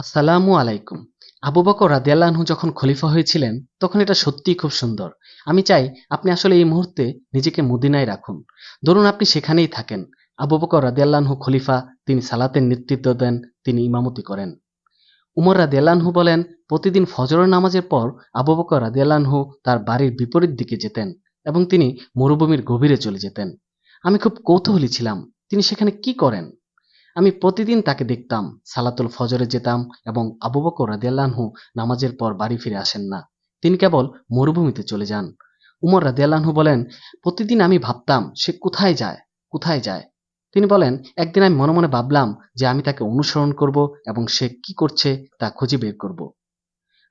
আসসালামু আলাইকুম। আবু বকর রাদিয়াল্লাহু যখন খলিফা হয়েছিলেন, তখন এটা সত্যিই খুব সুন্দর। আমি চাই আপনি আসলে এই মুহূর্তে নিজেকে মদিনায় রাখুন। ধরুন আপনি সেখানেই থাকেন। আবু বকর রাদিয়াল্লাহু খলিফা, তিনি সালাতের নেতৃত্ব দেন, তিনি ইমামতি করেন। উমর রাদিয়াল্লাহু বলেন, প্রতিদিন ফজরের নামাজের পর আবু বকর রাদিয়াল্লাহু তার বাড়ির বিপরীত দিকে যেতেন এবং তিনি মরুভূমির গভীরে চলে যেতেন। আমি খুব কৌতূহলী ছিলাম। তিনি সেখানে কি করেন? আমি প্রতিদিন তাকে দেখতাম, সালাতুল ফজরে যেতাম এবং আবু বকর রাদিয়াল্লাহু নামাজের পর বাড়ি ফিরে আসেন না। তিনি কেবল মরুভূমিতে চলে যান। উমর রাদিয়াল্লাহু বলেন, প্রতিদিন আমি ভাবতাম সে কোথায় যায় কোথায় যায়? তিনি বলেন, একদিন আমি মনে মনে ভাবলাম যে আমি তাকে অনুসরণ করব এবং সে কি করছে তা খুঁজে বের করব।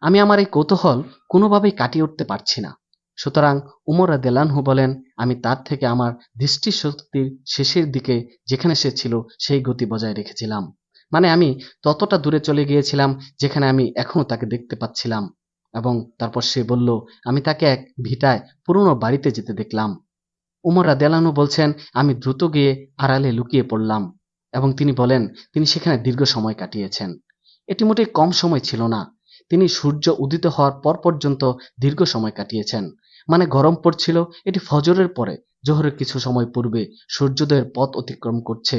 আমি আমার এই কৌতূহল কোনোভাবেই কাটিয়ে উঠতে পারছি না। সুতরাং উমর রাদিয়াল্লাহু বলেন, আমি তার থেকে আমার দৃষ্টিশক্তির শেষের দিকে যেখানে সে ছিল, সেই গতি বজায় রেখেছিলাম। মানে আমি ততটা দূরে চলে গিয়েছিলাম যেখানে আমি এখনও তাকে দেখতে পাচ্ছিলাম। এবং তারপর সে বলল, আমি তাকে এক ভিটায় পুরনো বাড়িতে যেতে দেখলাম। উমর রাদিয়াল্লাহু বলছেন, আমি দ্রুত গিয়ে আড়ালে লুকিয়ে পড়লাম। এবং তিনি বলেন, তিনি সেখানে দীর্ঘ সময় কাটিয়েছেন। এটি মোটেই কম সময় ছিল না। তিনি সূর্য উদিত হওয়ার পর পর্যন্ত দীর্ঘ সময় কাটিয়েছেন। মানে গরম পড়ছিল, এটি ফজরের পরে, জোহরের কিছু সময় পূর্বে সূর্যোদয়ের পথ অতিক্রম করছে।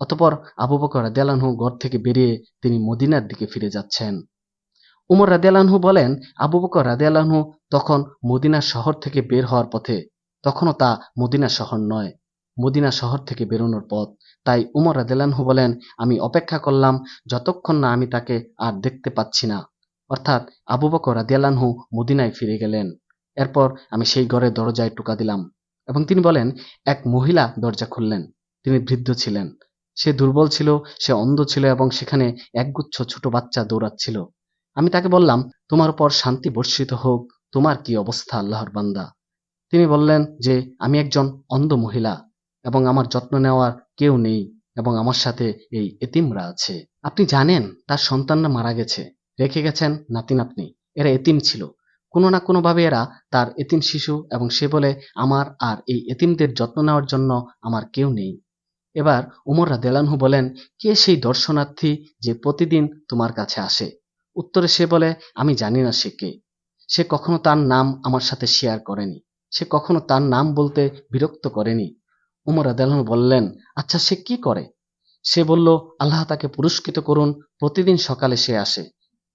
অতপর আবু বকর রাদিয়াল্লাহু ঘর থেকে বেরিয়ে তিনি মদিনার দিকে ফিরে যাচ্ছেন। উমর রাদিয়াল্লাহু বলেন, আবু বকর রাদিয়াল্লাহু তখন মদিনা শহর থেকে বের হওয়ার পথে, তখনও তা মদিনা শহর নয়, মদিনা শহর থেকে বেরোনোর পথ। তাই উমর রাদিয়াল্লাহু বলেন, আমি অপেক্ষা করলাম যতক্ষণ না আমি তাকে আর দেখতে পাচ্ছি না। অর্থাৎ আবু বকর রাদিয়াল্লাহু মদিনায় ফিরে গেলেন। এরপর আমি সেই ঘরের দরজায় টোকা দিলাম এবং তিনি বলেন, এক মহিলা দরজা খুললেন। তিনি বৃদ্ধ ছিলেন। সে দুর্বল ছিল, সে অন্ধ ছিল এবং সেখানে একগুচ্ছ ছোট বাচ্চা দৌড়াচ্ছিল। আমি তাকে বললাম, তোমার উপর শান্তি বর্ষিত হোক। তোমার কি অবস্থা, আল্লাহর বান্দা? তিনি বললেন যে, আমি একজন অন্ধ মহিলা এবং আমার যত্ন নেওয়ার কেউ নেই এবং আমার সাথে এই এতিমরা আছে। আপনি জানেন, তার সন্তানরা মারা গেছে। রেখে গেছেন নাতি নাতনি এরা এতিম ছিল। কোনো না কোনোভাবে এরা তার এতিম শিশু এবং সে বলে, আমার আর এই এতিমদের যত্ন নেওয়ার জন্য আমার কেউ নেই। এবার উমর রাদেলানহু বলেন, কে সেই দর্শনার্থী যে প্রতিদিন তোমার কাছে আসে? উত্তরে সে বলে, আমি জানি না সে কে। সে কখনো তার নাম আমার সাথে শেয়ার করেনি। সে কখনো তার নাম বলতে বিরক্ত করেনি। উমর রাদেলানহু বললেন আচ্ছা সে কি করে? সে বলল, আল্লাহ তাকে পুরস্কৃত করুন, প্রতিদিন সকালে সে আসে।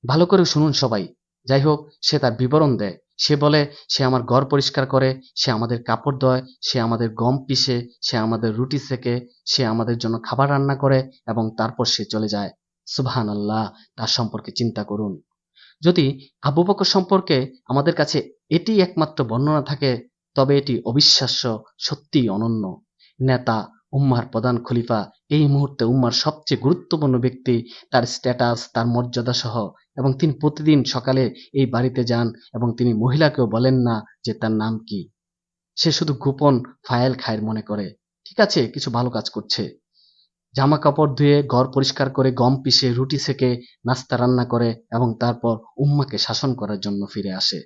ভালো করে শুনুন সবাই যাই হোক, সে তার বিবরণ দেয়। সে বলে, সে আমার ঘর পরিষ্কার করে, সে আমাদের কাপড় ধোয়, সে আমাদের গম পিষে, সে আমাদের রুটি সেকে সে আমাদের জন্য খাবার রান্না করে এবং তারপর সে চলে যায়। সুবহান আল্লাহ তার সম্পর্কে চিন্তা করুন। যদি আবু বকর সম্পর্কে আমাদের কাছে এটি একমাত্র বর্ণনা থাকে, তবে এটি অবিশ্বাস্য, সত্যিই অনন্য। নেতা উম্মার প্রধান খলিফা। এই মুহূর্তে উম্মার সবচেয়ে গুরুত্বপূর্ণ ব্যক্তি তার স্ট্যাটাস তার মর্যাদা সহ এবং তিনি প্রতিদিন সকালে এই বাড়িতে যান এবং তিনি মহিলাকেও বলেন না যে তার নাম কি। সে শুধু গোপন ফাইল খায়ের মনে করে। ঠিক আছে, কিছু ভালো কাজ করছে। জামা কাপড় ধুয়ে, ঘর পরিষ্কার করে, গম পিষে, রুটি সেকে, নাস্তা রান্না করে এবং তারপর উম্মাকে শাসন করার জন্য ফিরে আসে।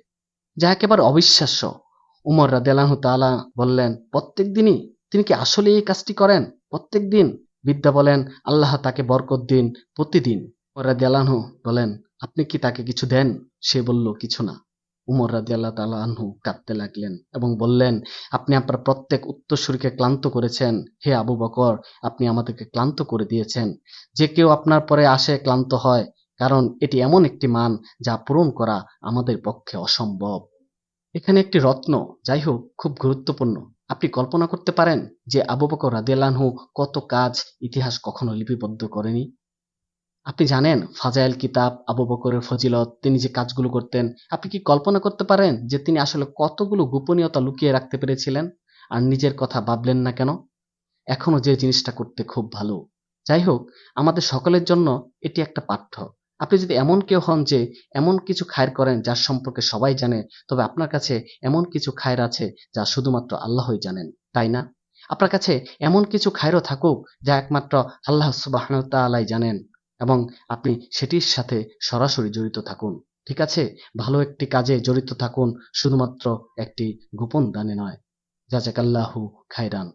যা একেবারে অবিশ্বাস্য। উমর রাদেলাহু তালা বললেন, প্রত্যেক দিনই তিনি কি আসলে এই কাজটি করেন? প্রত্যেক দিন বিদ্যা বলেন, আল্লাহ তাকে বরকত দিন প্রতিদিন। রাদিয়ালাহু বলেন, আপনি কি তাকে কিছু দেন? সে বলল, কিছু না। উমর রাজি আল্লাহ তালাহু কাঁদতে লাগলেন এবং বললেন, আপনি আপনার প্রত্যেক উত্তরসূরিকে ক্লান্ত করেছেন। হে আবু বকর, আপনি আমাদেরকে ক্লান্ত করে দিয়েছেন। যে কেউ আপনার পরে আসে ক্লান্ত হয়, কারণ এটি এমন একটি মান যা পূরণ করা আমাদের পক্ষে অসম্ভব। এখানে একটি রত্ন, যাই হোক, খুব গুরুত্বপূর্ণ। আপনি কল্পনা করতে পারেন যে আবু বকর রাদিয়াল্লাহু কত কাজ ইতিহাস কখনো লিপিবদ্ধ করেনি? আপনি জানেন ফাজাইল কিতাব, আবু বকরের ফজিলত, তিনি যে কাজগুলো করতেন। আপনি কি কল্পনা করতে পারেন যে তিনি আসলে কতগুলো গোপনীয়তা লুকিয়ে রাখতে পেরেছিলেন? আর নিজের কথা ভাবলেন না কেন? এখনও যে জিনিসটা করতে খুব ভালো। যাই হোক, আমাদের সকলের জন্য এটি একটা পাঠ্য। আপনি যদি এমন কেউ হন যে এমন কিছু খায়ের করেন যার সম্পর্কে সবাই জানে, তবে আপনার কাছে এমন কিছু খায়ের আছে যা শুধুমাত্র আল্লাহই জানেন, তাই না? আপনার কাছে এমন কিছু খায়েরও থাকুক যা একমাত্র আল্লাহ সুবাহ তালাই জানেন এবং আপনি সেটির সাথে সরাসরি জড়িত থাকুন, ঠিক আছে? ভালো একটি কাজে জড়িত থাকুন শুধুমাত্র একটি গোপন দানে নয়। জাজাকাল্লাহু খায়রান।